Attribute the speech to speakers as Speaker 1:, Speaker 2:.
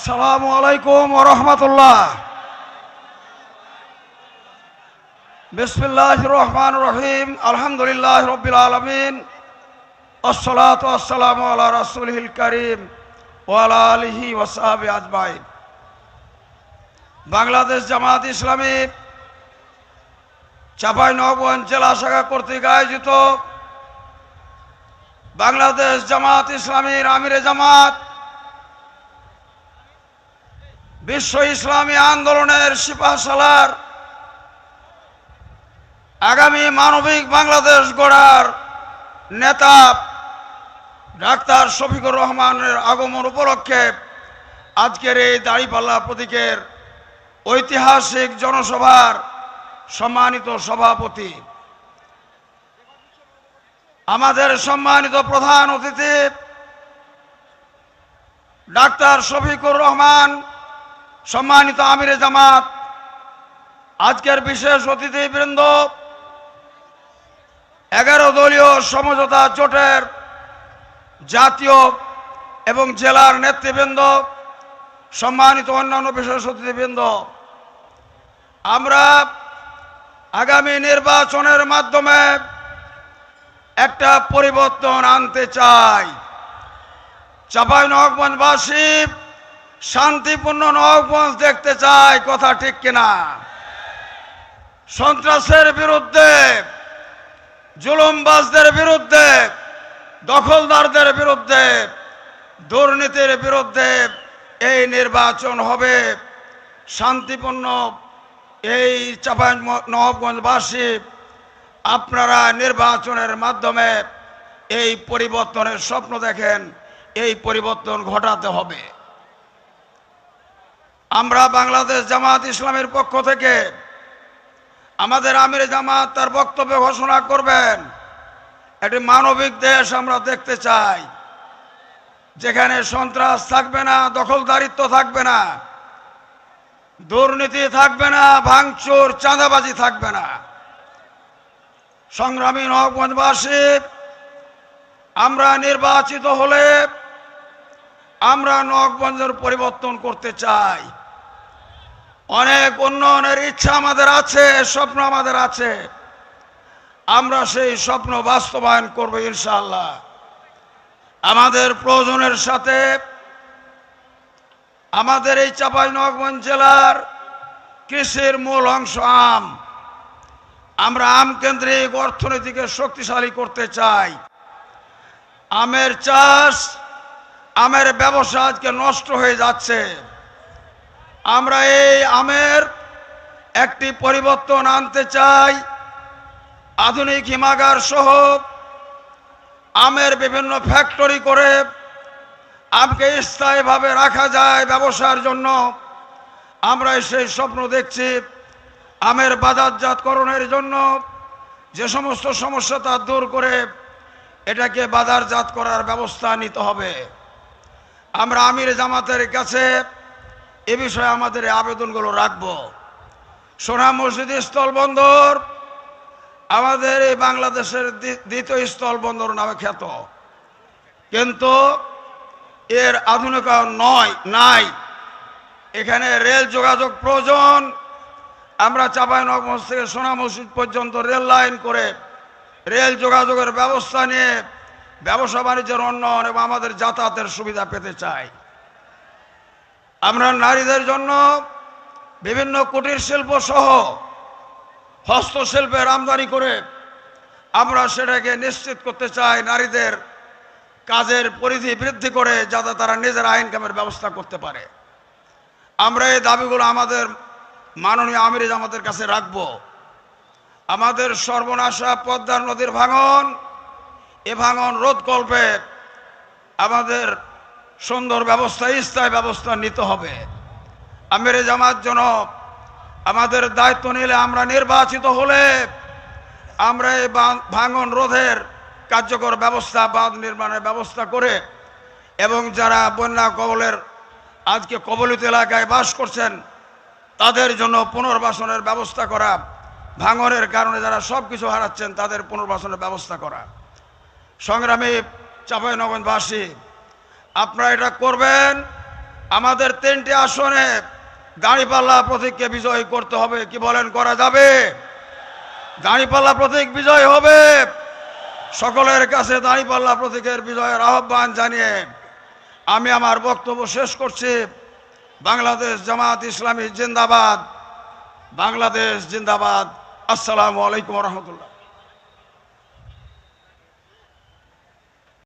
Speaker 1: আসসালামু আলাইকুম রহমতুল্লাহ। বিসমিল্লাহ রহমান রহিম, আলহামদুলিল্লাহ রবিল আলমিন, আসসালাতু আসসালামু আলা রাসূলিল করিম ওয়ালা আলিহি ওয়াসাহাবি আজমাইন। বাংলাদেশ জামাত ইসলামী চাপাই নবগঞ্জ জেলা শাখা কর্তৃক আয়োজিত বাংলাদেশ জামাত ইসলামীর আমিরে জামাত বিশ্ব ইসলামী আন্দোলনের সিপাহসালার আগামী মানবিক বাংলাদেশ গড়ার নেতা ডাক্তার শফিকুর রহমানের আগমন উপলক্ষে আজকের এই দাড়িপাল্লা প্রতীকের ঐতিহাসিক জনসভার সম্মানিত সভাপতি। আমাদের সম্মানিত প্রধান অতিথি ডাক্তার শফিকুর রহমান সম্মানিত আমিরে জামাত, আজকের বিশেষ অতিথিবৃন্দ এগারো দলীয় সমঝোতা জোটের জাতীয় এবং জেলার নেতৃবৃন্দ, সম্মানিত অন্যান্য বিশেষ অতিথিবৃন্দ আমরা আগামী নির্বাচনের মাধ্যমে একটা পরিবর্তন আনতে চাই। চাপাই নগমঞ্জবাসী শান্তিপূর্ণ নগমঞ্জ দেখতে চায় কথা ঠিক কিনা? সন্ত্রাসের বিরুদ্ধে, জুলুমবাজদের বিরুদ্ধে, দখলদারদের বিরুদ্ধে, দুর্নীতির বিরুদ্ধে এই নির্বাচন হবে। শান্তিপূর্ণ এই চাপাই নবগঞ্জবাসী আপনারা নির্বাচনের মাধ্যমে এই পরিবর্তনের স্বপ্ন দেখেন, এই পরিবর্তন ঘটাতে হবে। আমরা বাংলাদেশ জামাত ইসলামের পক্ষ থেকে আমাদের আমির জামাত তার বক্তব্য ঘোষণা করবেন। একটি মানবিক দেশ আমরা দেখতে চাই। যেখানে সন্ত্রাস থাকবে না, দখলদারিত্ব থাকবে না, দুর্নীতি থাকবে না, ভাঙচুর, চাঁদাবাজি থাকবে না। সংগ্রামী নবগঞ্জবাসী আমরা নির্বাচিত হলে আমরা নবগঞ্জের পরিবর্তন করতে চাই। অনেক উন্নয়নের ইচ্ছা আমাদের আছে, স্বপ্ন আমাদের আছে। আমরা সেই স্বপ্ন বাস্তবায়ন করব ইনশাল্লাহ আমাদের প্রয়োজনের সাথে আমাদের এই চাপাই নগঞ্জ জেলার কৃষির মূল অংশ আম। আমরা আম কেন্দ্রিক অর্থনীতিকে শক্তিশালী করতে চাই। আমের চাষ, আমের ব্যবসা আজকে নষ্ট হয়ে যাচ্ছে। আমরা এই আমের একটি পরিবর্তন আনতে চাই। আধুনিক হিমাগার সহ আমের বিভিন্ন ফ্যাক্টরি করে আমকে স্থায়ীভাবে রাখা যায় ব্যবসার জন্য। আমরা সেই স্বপ্ন দেখছি আমের বাজারজাতকরণের জন্য। যে সমস্ত সমস্যা তা দূর করে এটাকে বাজারজাত করার ব্যবস্থা নিতে হবে। আমরা আমির জামাতের কাছে এ বিষয়ে আমাদের আবেদনগুলো রাখব। সোনা মসজিদ স্থলবন্দর, আমাদের এই বাংলাদেশের দ্বি- দ্বিতীয় স্থলবন্দর নামে খ্যাত। কিন্তু এর আধুনিকায়ন নয়, নাই। এখানে রেল যোগাযোগ প্রয়োজন। আমরা চাঁপাইনগঞ্জ থেকে সোনা মসজিদ পর্যন্ত রেল লাইন করে রেল যোগাযোগের ব্যবস্থা নিয়ে ব্যবসা বাণিজ্যের উন্নয়ন এবং আমাদের যাতায়াতের সুবিধা পেতে চাই। আমরা নারীদের জন্য বিভিন্ন কুটির শিল্প সহ হস্তশিল্পের আমদানি করে আমরা সেটাকে নিশ্চিত করতে চাই নারীদের কাজের পরিধি বৃদ্ধি করে যাতে তারা নিজের ইনকামের ব্যবস্থা করতে পারে। আমরা এই দাবিগুলো আমাদের মাননীয় আমির আমাদের কাছে রাখব। আমাদের সর্বনাশা পদ্মার নদীর ভাঙন, এ ভাঙন রোধ কল্পে আমাদের সুন্দর ব্যবস্থা, স্থায়ী ব্যবস্থা নিতে হবে। আমির জামাত জনক, আমাদের দায়িত্ব নিলে আমরা নির্বাচিত হলে আমরা এই ভাঙন রোধের কার্যকর ব্যবস্থা, বাঁধ নির্মাণের ব্যবস্থা করে এবং যারা বন্যা কবলের আজকে কবলিত এলাকায় বাস করছেন, তাদের জন্য পুনর্বাসনের ব্যবস্থা করা, ভাঙনের কারণে যারা সব কিছু হারাচ্ছেন, তাদের পুনর্বাসনের ব্যবস্থা করা। সংগ্রামী চাঁপাইনগরবাসী আপনারা এটা করবেন। আমাদের তিনটি আসনে দাঁড়িপাল্লা প্রতীককে বিজয় করতে হবে। কি বলেন, করা যাবে? দাঁড়িপাল্লা প্রতীক বিজয় হবে। সকলের কাছে দাঁড়িপাল্লা প্রতীকের বিজয়ের আহ্বান জানিয়ে আমি আমার বক্তব্য শেষ করছি। বাংলাদেশ জামাত ইসলামী জিন্দাবাদ। বাংলাদেশ জিন্দাবাদ। আসসালামু আলাইকুম রহমতুল্লাহ।